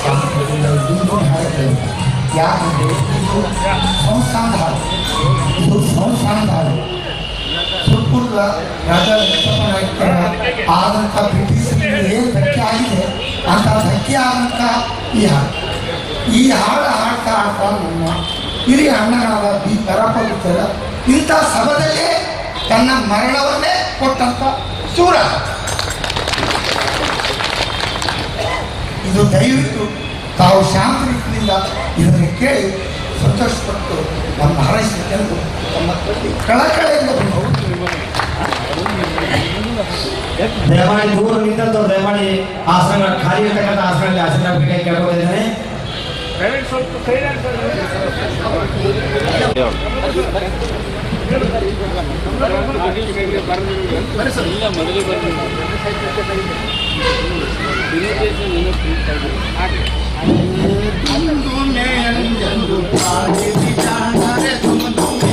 ಶಾಂತಿಯಿಂದ ಇದ್ದು ಹಾಡ್ತೇವೆ ಯಾಕಂದ್ರೆ ಇದು ಹಾಡು ಇದು ಸಂಸ್ಥಾನದ ಹಾಡು ಸುತ್ತೂರ್ದ ರಾಜಾ ವೆಂಕಟಪ್ಪನಾಯ್ಕರ ಆದಂಥ ಏನು ಧಕ್ಕೆ ಆಗಿದೆ ಅಂತ ಧಕ್ಕೆ ಆದಂಥ ಈ ಈ ಹಾಡು ಹಾಡ್ತಾ ಹಾಡ್ತಾ ನಮ್ಮ ಹಿರಿಯ ಅಣ್ಣನಾದ ಬಿ ಪರಪವಿತ್ತರ ಇಂಥ ತನ್ನ ಮರಣವನ್ನೇ ಕೊಟ್ಟಂತ ಶೂರ ಇದು ದಯವಿಟ್ಟು ತಾವು ಶಾಂತ ರೀತಿಯಿಂದ ಇದನ್ನು ಕೇಳಿ ಸಂತೋಷಪಟ್ಟು ನಮ್ಮ ಹಾರೈಸಬೇಕೆಂದು ತಮ್ಮ ಕಳಕಳೆಯಿಂದ ದಯಮಾಡಿ ದೂರ ನಿಂತ ದಯಮಾಡಿ ಆಸನ ಖಾಲಿ ಇರ್ತಕ್ಕಂಥ ಆಸನಗಳಲ್ಲಿ ಆಸನ ಬೇಕಾಗಿ ಸರ್ ಇಲ್ಲ ಮೊದಲೇ ಬರ್ಲಿ ಬಡಿಯಾಗಿ ಪರ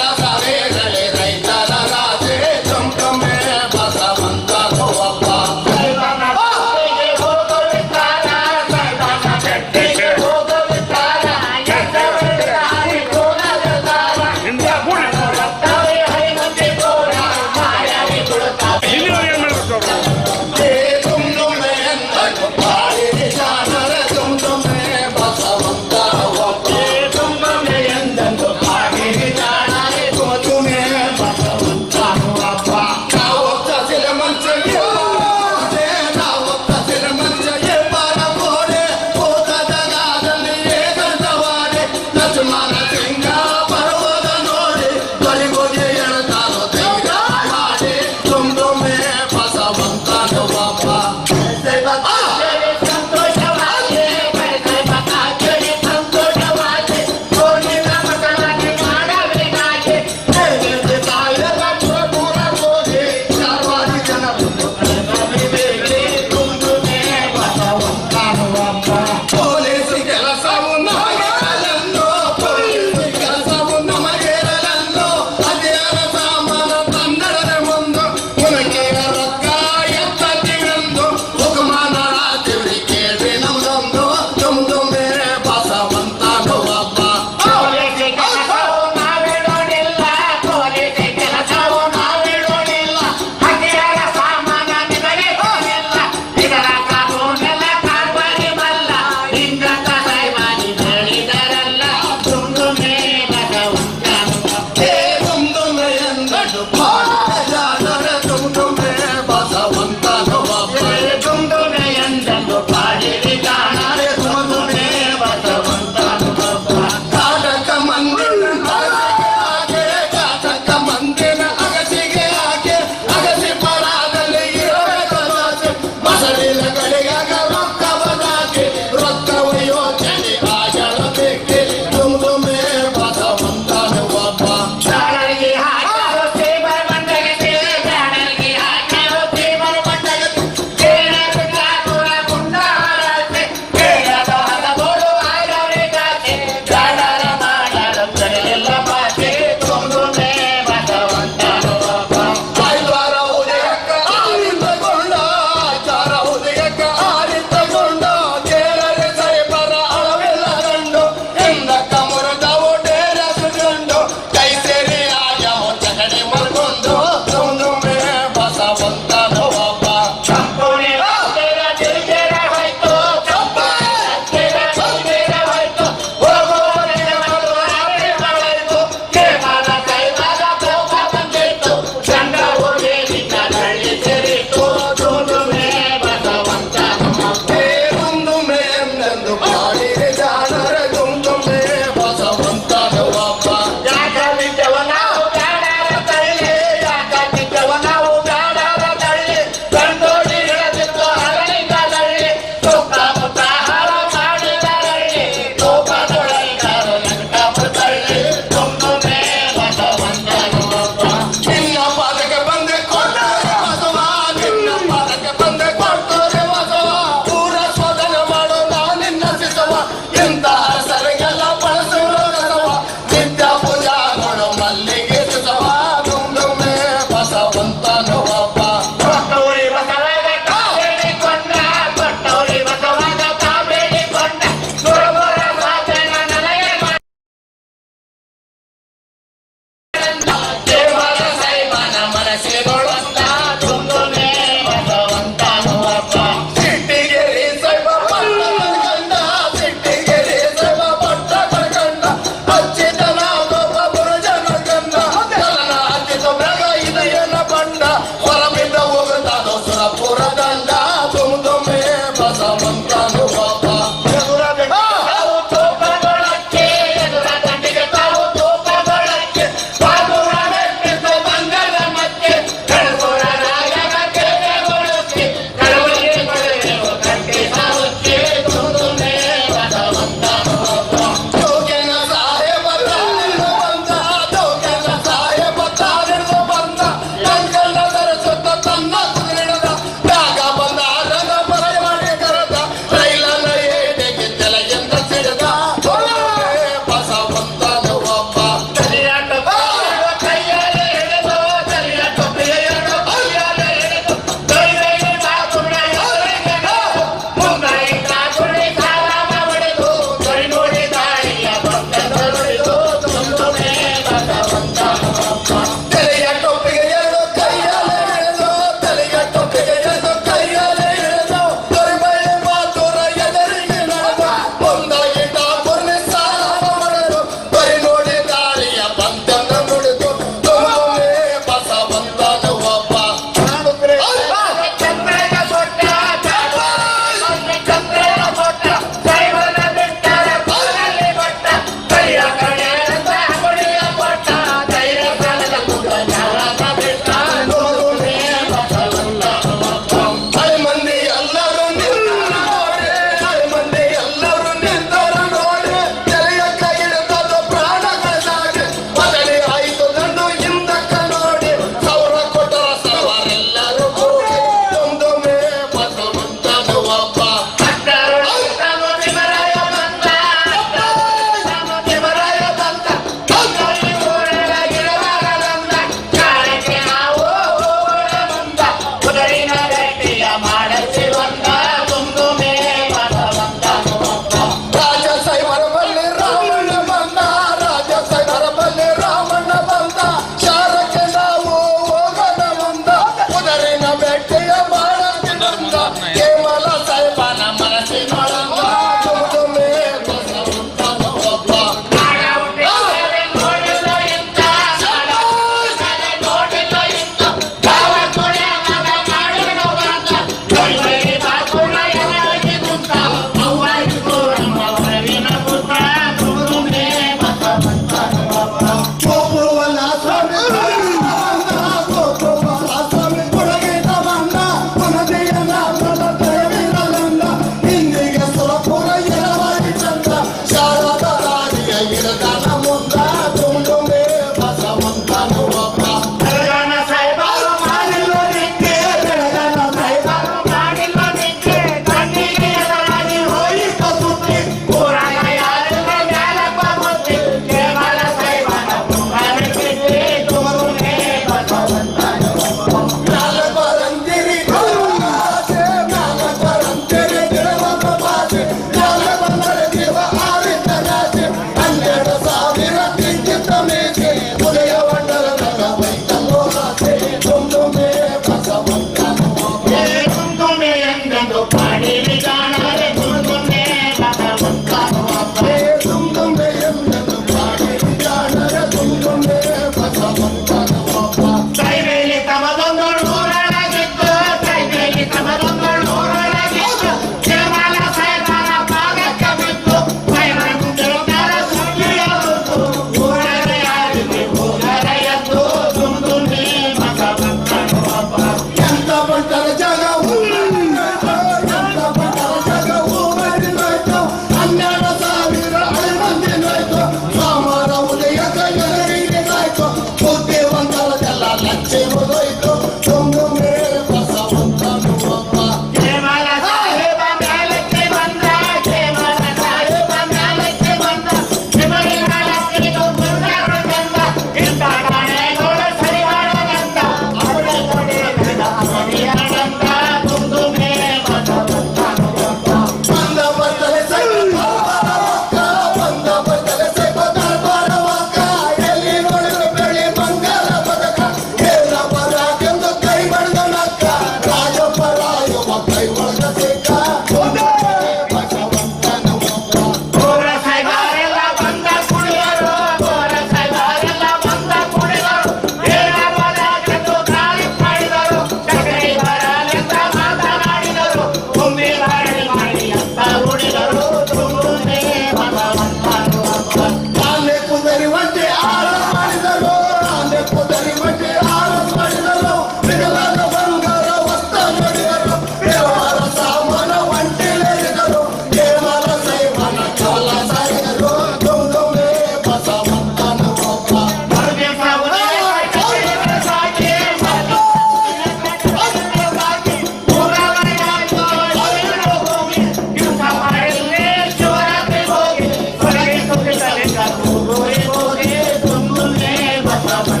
pra praia.